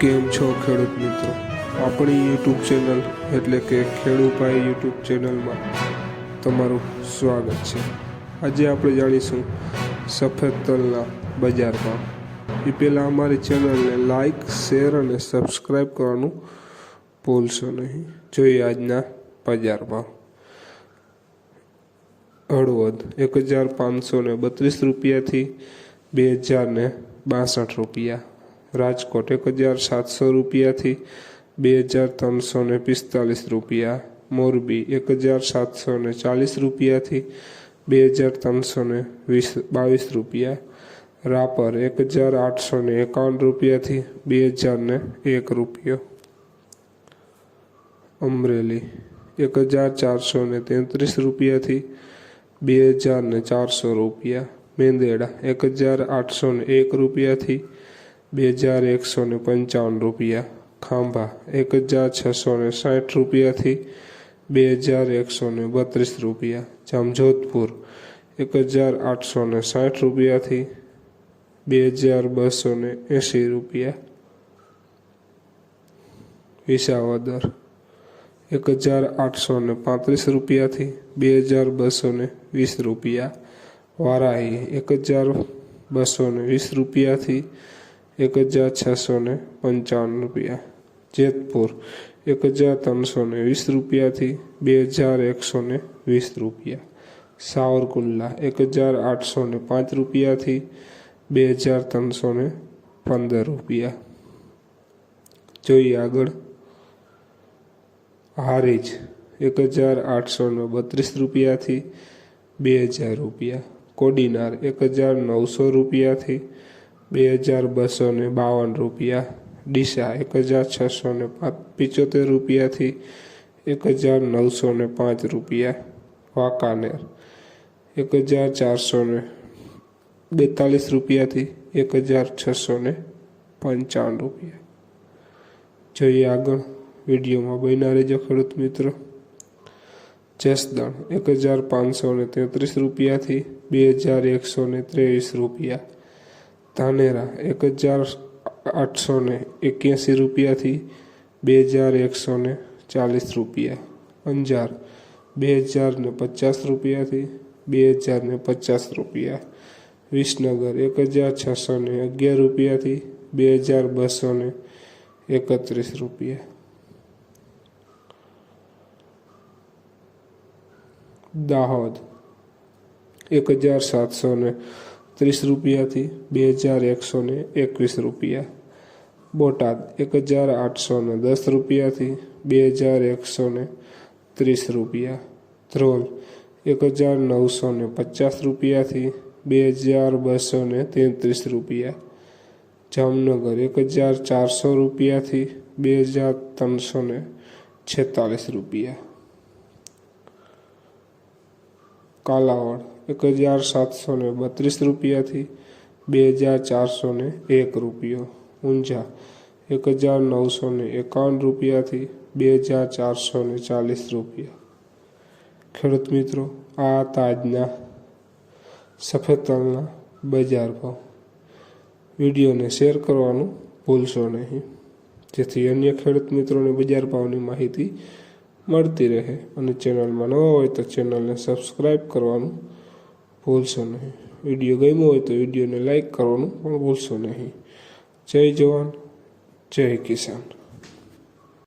કેમ છો ખેડૂત મિત્રો? આપણી યુટ્યુબ ચેનલ એટલે કે ખેડૂપાઈ યુટ્યુબ ચેનલમાં તમારું સ્વાગત છે. આજે આપણે જાણીશું સફેદ તલના બજાર ભાવ એ પહેલાં અમારી ચેનલને લાઇક શેર અને સબસ્ક્રાઈબ કરવાનું ભૂલશો નહીં. જોઈએ આજના બજાર ભાવ હળવદ એક હજાર પાંચસો બત્રીસ રૂપિયાથી બે હજાર બાસઠ રૂપિયા. રાજકોટ એક હજાર સાતસો રૂપિયાથી બે હજાર ત્રણસો ને પિસ્તાલીસ રૂપિયા. મોરબી એક હજાર સાતસો ને ચાલીસ રૂપિયાથી બે હજાર ત્રણસો ને વીસ, બાવીસ રૂપિયા. રાપર એક હજાર આઠસો ને એકાવન રૂપિયાથી બે હજાર ને એક રૂપિયો. અમરેલી એક હજાર ચારસો ને તેત્રીસ રૂપિયાથી બે હજાર ને ચારસો રૂપિયા. મેંદેડા એક હજાર આઠસો ને એક રૂપિયાથી બે હજાર એકસો ને પંચાવન રૂપિયા. ખાંભા એક હજાર છસો ને સાઠ રૂપિયાથી બે હજાર એકસો ને બત્રીસ રૂપિયા. જામજોધપુર એક હજાર આઠસો ને સાઠ રૂપિયાથી બે હજાર બસો ને એંસી રૂપિયા. વિસાવદર એક હજાર આઠસો ને પાંત્રીસ રૂપિયાથી બે હજાર બસો ને વીસ રૂપિયા. વારાહી એક હજાર બસો ને વીસ રૂપિયાથી એક હજાર છસો ને પંચાવન રૂપિયા. જેતપુર, એક હજાર ત્રણસો ને વીસ રૂપિયાથી બે હજાર એકસો ને વીસ રૂપિયા. સાવરકુંડલા, એક હજાર આઠસો ને પાંચ રૂપિયાથી બે હજાર ત્રણસો ને પંદર રૂપિયા. જોઈએ આગળ. હારીજ, એક હજાર આઠસો ને બત્રીસ રૂપિયાથી બે હજાર રૂપિયા. કોડીનાર, એક હજાર નવસો રૂપિયાથી બે હજાર બસો ને બાવન રૂપિયા, ડીસા એક હજાર છસો ને પિચોતેર રૂપિયાથી એક હજાર નવસો ને પાંચ રૂપિયા, વાંકાનેર એક હજાર ચારસો ને બેતાલીસ રૂપિયાથી એક હજાર છસો ને પંચાવન રૂપિયા. જોઈએ આગળ વિડીયોમાં બન્યા રહેજો, ખેડૂત મિત્રો. જસદણ એક હજાર પાંચસો ને તેત્રીસ રૂપિયાથી બે હજાર એકસો ને ત્રેવીસ રૂપિયા. ધાનેરા એક હજાર આઠસો ને એક્યાસી રૂપિયાથી બે હજાર એકસો ને ચાલીસ રૂપિયા. અંજાર બે હજાર ને પચાસ રૂપિયાથી બે હજાર ને પચાસ રૂપિયા. વિસનગર એક હજાર છસો ને અગિયાર રૂપિયાથી બે હજાર બસો ને એકત્રીસ રૂપિયા. દાહોદ એક હજાર સાતસો ને ત્રીસ રૂપિયાથી બે હજાર એકસો ને એકવીસ રૂપિયા. બોટાદ એક હજાર આઠસો ને દસ રૂપિયાથી બે હજાર એકસો ને ત્રીસ રૂપિયા. ધ્રોલ એક હજાર નવસો ને પચાસ રૂપિયાથી બે હજાર બસો ને તેત્રીસ રૂપિયા. જામનગર એક હજાર ચારસો રૂપિયાથી બે હજાર ત્રણસો ને છેતાલીસ રૂપિયા. કાલાવડ એક હજાર સાતસો ને બત્રીસ રૂપિયાથી બે હજાર ચારસો ને એક રૂપિયો. ઊંઝા. એક હજાર નવસો ને એકાવન રૂપિયાથી બે હજાર ચારસો ને ચાલીસ રૂપિયા. ખેડૂત મિત્રો, આ તાજના સફેદ તલના બજાર ભાવ. વિડીયોને શેર કરવાનું ભૂલશો નહીં. જેથી અન્ય ખેડૂત મિત્રોને બજાર ભાવની માહિતી મળતી રહે અને ચેનલમાં ન હોય તો ચેનલને સબસ્ક્રાઈબ કરવાનું ભૂલશો નહીં. વીડિયો ગમ્યો હોય તો વિડીયોને લાઈક કરવાનું પણ ભૂલશો નહીં. જય જવાન, જય કિસાન.